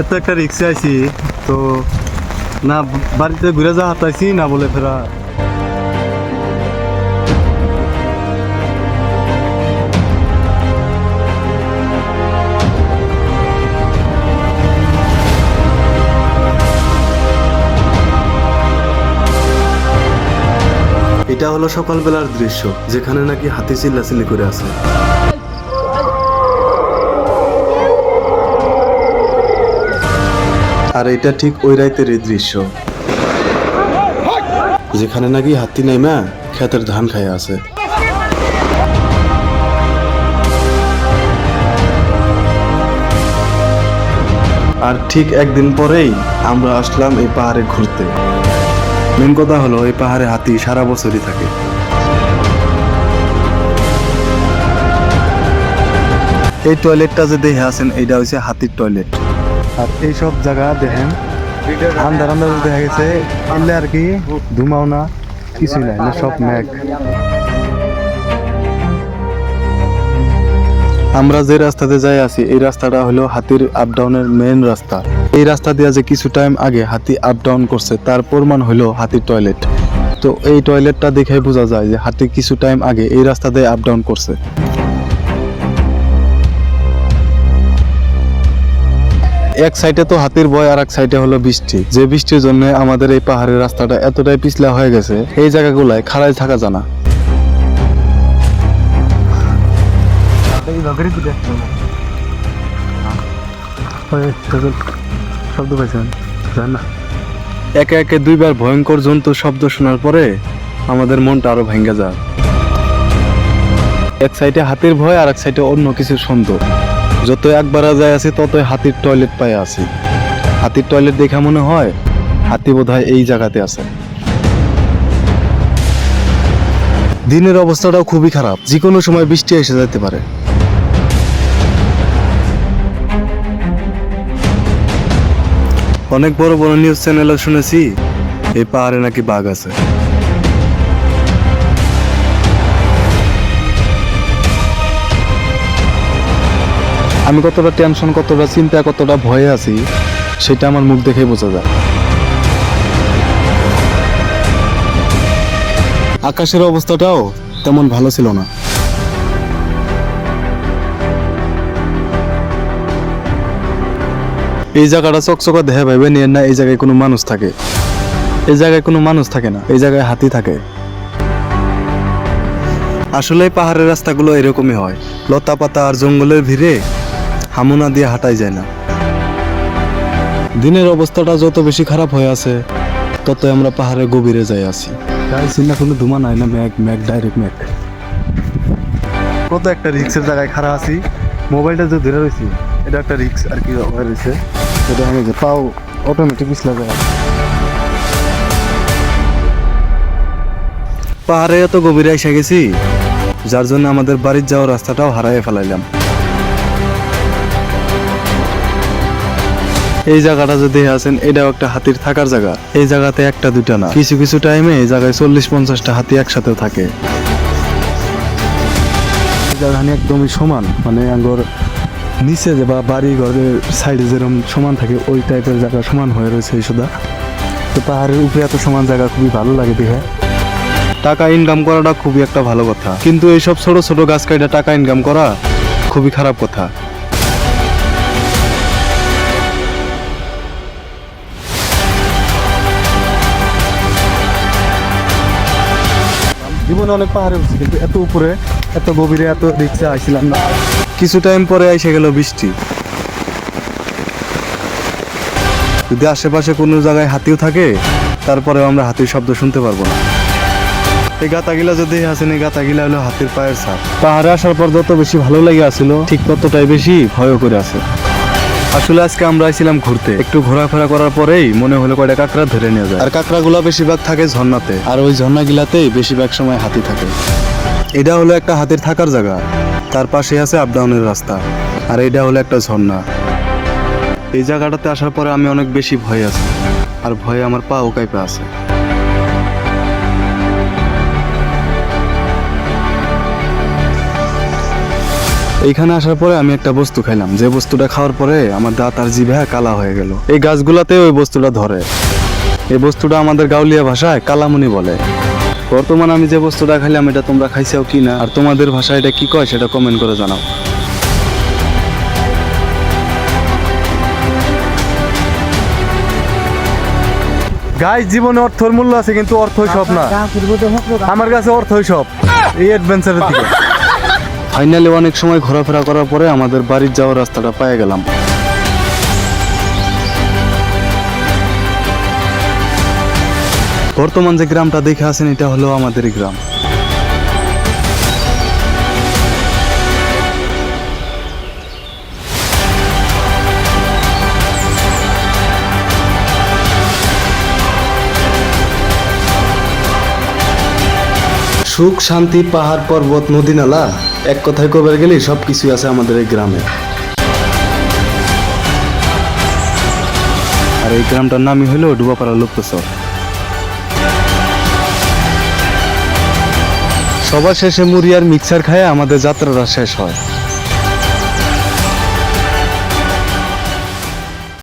এত একটা রিক্সা আইছি, তো না বাড়িতে ঘুরে যাওয়া হাতাইছি না বলে ফেরা। এটা হলো সকালবেলার দৃশ্য, যেখানে নাকি হাতি চিল্লাচিল্লি করে আছে। আর এটা ঠিক ওই রাইতের এই দৃশ্য। যেখানে নাকি হাতি নাইমা ক্ষেতের ধান খায় আছে। আর ঠিক একদিন পরেই আমরা আসলাম এই পাহাড়ে ঘুরতে। মেন কথা হলো, এই পাহাড়ে হাতি সারা বছরই থাকে। এই টয়লেটটা যে দেখে আছেন এটা হচ্ছে হাতির টয়লেট আর এই সব জায়গা দেখেন। আন্ধার আন্ধার দেখা গেছে। এলে আর কি, ধুমাও না, কিছুই নাই সব ম্যাগ আমরা যে রাস্তাতে যাই আছি, এই রাস্তাটা হলো হাতির আপ ডাউনের মেন রাস্তা। এই রাস্তা দিয়ে যে কিছু টাইম আগে হাতি আপ ডাউন করছে, তার প্রমাণ হলো হাতির টয়লেট তো এই টয়লেটটা দেখে বোঝা যায় যে হাতি কিছু টাইম আগে এই রাস্তা দিয়ে আপ ডাউন করছে। এক সাইডে তো হাতির ভয় আর এক সাইডে হলো বৃষ্টি। যে বৃষ্টির জন্য আমাদের এই পাহাড়ের রাস্তাটা এতটাই পিছলা হয়ে গেছে এই জায়গাগুলায় খাড়াই থাকা জানা একে একে দুইবার ভয়ঙ্কর জন্তু শব্দ শোনার পরে আমাদের মনটা আরও ভেঙে যায়। এক সাইডে হাতির ভয় আর এক সাইডে অন্য কিছু সুন্দর যত একবার যায় আছে, ততই হাতির টয়লেট পায়ে আছি। হাতির টয়লেট দেখা মনে হয়, হাতি বোধহয় এই জায়গাতে আছে। দিনের অবস্থাটাও খুবই খারাপ যে কোনো সময় বৃষ্টি এসে যেতে পারে। অনেক বড় বড় নিউজ চ্যানেলে শুনেছি, এই পাহাড়ে নাকি বাঘ আছে। আমি কতটা টেনশন কতটা চিন্তা, কতটা ভয়ে আছি, সেটা আমার মুখ দেখেই বোঝা যায়। আকাশের অবস্থাটাও তেমন ভালো ছিল না। এই জায়গাটা চকচকা দেখে ভাইবে নিয়ে না, এই জায়গায় কোনো মানুষ থাকে। এই জায়গায় কোনো মানুষ থাকে না, এই জায়গায় হাতি থাকে। আসলে পাহাড়ের রাস্তাগুলো এরকমই হয়। লতা পাতা আর জঙ্গলের ভিড়ে হামুনা দিয়ে হাঁটাই যায় না। দিনের অবস্থাটা যত বেশি খারাপ হয়ে আছে তত আমরা পাহাড়ের গভীরে যাই আছি। তাই চিন্তা কোনো ধুমা নাই না ম্যাক ম্যাক ডাইরেক্ট ম্যাগ। কত একটা রিক্সের জায়গায় খাড়া আছি মোবাইলটা যে ধরে রয়েছি এটা একটা রিক্স আর কি হয়ে রয়েছে। সেটা আমি যে পাও অটোমেটিক পিছলা যায় পাহাড়ে এত গভীরে এসে গেছি যার জন্য আমাদের বাড়ির যাওয়ার রাস্তাটাও হারাই ফেলাইলাম। এই জায়গাটা যদি আছেন, এটাও একটা হাতির থাকার জায়গা। এই জায়গাতে একটা দুটা না। কিছু কিছু টাইমে এই জায়গায় চল্লিশ, পঞ্চাশটা হাতি একসাথে থাকে। জায়গাখানি একদমই সমান। মানে আঙ্গর নিচে যে বা বাড়ি ঘরের সাইডে যেরকম সমান থাকে, ওই টাইপের জায়গা সমান হয়ে রয়েছে এই সুদা। তো পাহাড়ের উপরে এত সমান জায়গা খুবই ভালো লাগে দেখে। টাকা ইনকাম করাটা খুবই একটা ভালো কথা। কিন্তু এইসব ছোট ছোট গাছ কাটা টাকা ইনকাম করা খুবই খারাপ কথা। জীবনে অনেক পাহাড়ে উঠছি, কিন্তু এত উপরে, এত গভীরে এত রিক্সে আইছিলাম না। কিছু টাইম পরে এসে গেল বৃষ্টি। যদি আশেপাশে কোনো জায়গায় হাতিও থাকে, তারপরেও আমরা হাতির শব্দ শুনতে পারব না। এই গাতাগিলা যদি আছেন এই গাতাগিলা হলো হাতির পায়ের ছাপ। পাহাড়ে আসার পর যত বেশি ভালো লাগে আসছিল ঠিক ততটাই বেশি ভয়ও করে আছে। আসলে আজকে আমরা আইছিলাম ঘুরতে। একটু ঘোরাফেরা করার পরেই মনে হলো কয়টা কাঁকড়া ধরে নিয়ে যায়। আর কাঁকড়াগুলা বেশিরভাগ থাকে ঝর্ণাতে, আর ওই ঝর্ণা ঝর্ণাগুলাতেই বেশিরভাগ সময় হাতি থাকে। এটা হলো একটা হাতির থাকার জায়গা। তার পাশে আছে আপডাউনের রাস্তা, আর এটা হলো একটা ঝর্ণা। এই জায়গাটাতে আসার পরে আমি অনেক বেশি ভয় আছি, আর ভয়ে আমার পা কাইপে আছে। এইখানে আসার পরে আমি একটা বস্তু খাইলাম। যে বস্তুটা খাওয়ার পরে আমার দাঁত আর জিভে কালা হয়ে গেল। এই গাছগুলাতে ওই বস্তুটা ধরে। এই বস্তুটা আমাদের গাউলিয়া ভাষায় কালামুনি বলে। বর্তমান আমি যে বস্তুটা খাইলাম এটা তোমরা খাইছাও কি না? আর তোমাদের ভাষায় এটা কি কয় সেটা কমেন্ট করে জানাও। গাই জীবনে অর্থর মূল্য আছে কিন্তু অর্থই সব না। আমার কাছে অর্থই সব। এই অ্যাডভেঞ্চারের দিকে। ফাইনালি অনেক সময় ঘোরাফেরা করার পরে আমাদের বাড়ির যাওয়ার রাস্তাটা পেয়ে গেলাম। বর্তমান যে গ্রামটা দেখে আসেন, এটা হলো আমাদের গ্রাম। সুখ, শান্তি, পাহাড়, পর্বত, নদী, নালা, এক কথায় কবার গেলেই সব কিছুই আছে আমাদের এই গ্রামে। আর এই গ্রামটার নামই হলো ডুবাপাড়া লুপ্তচর সবার শেষে মুড়ি আর মিক্সার খায় আমাদের যাত্রাটা শেষ হয়।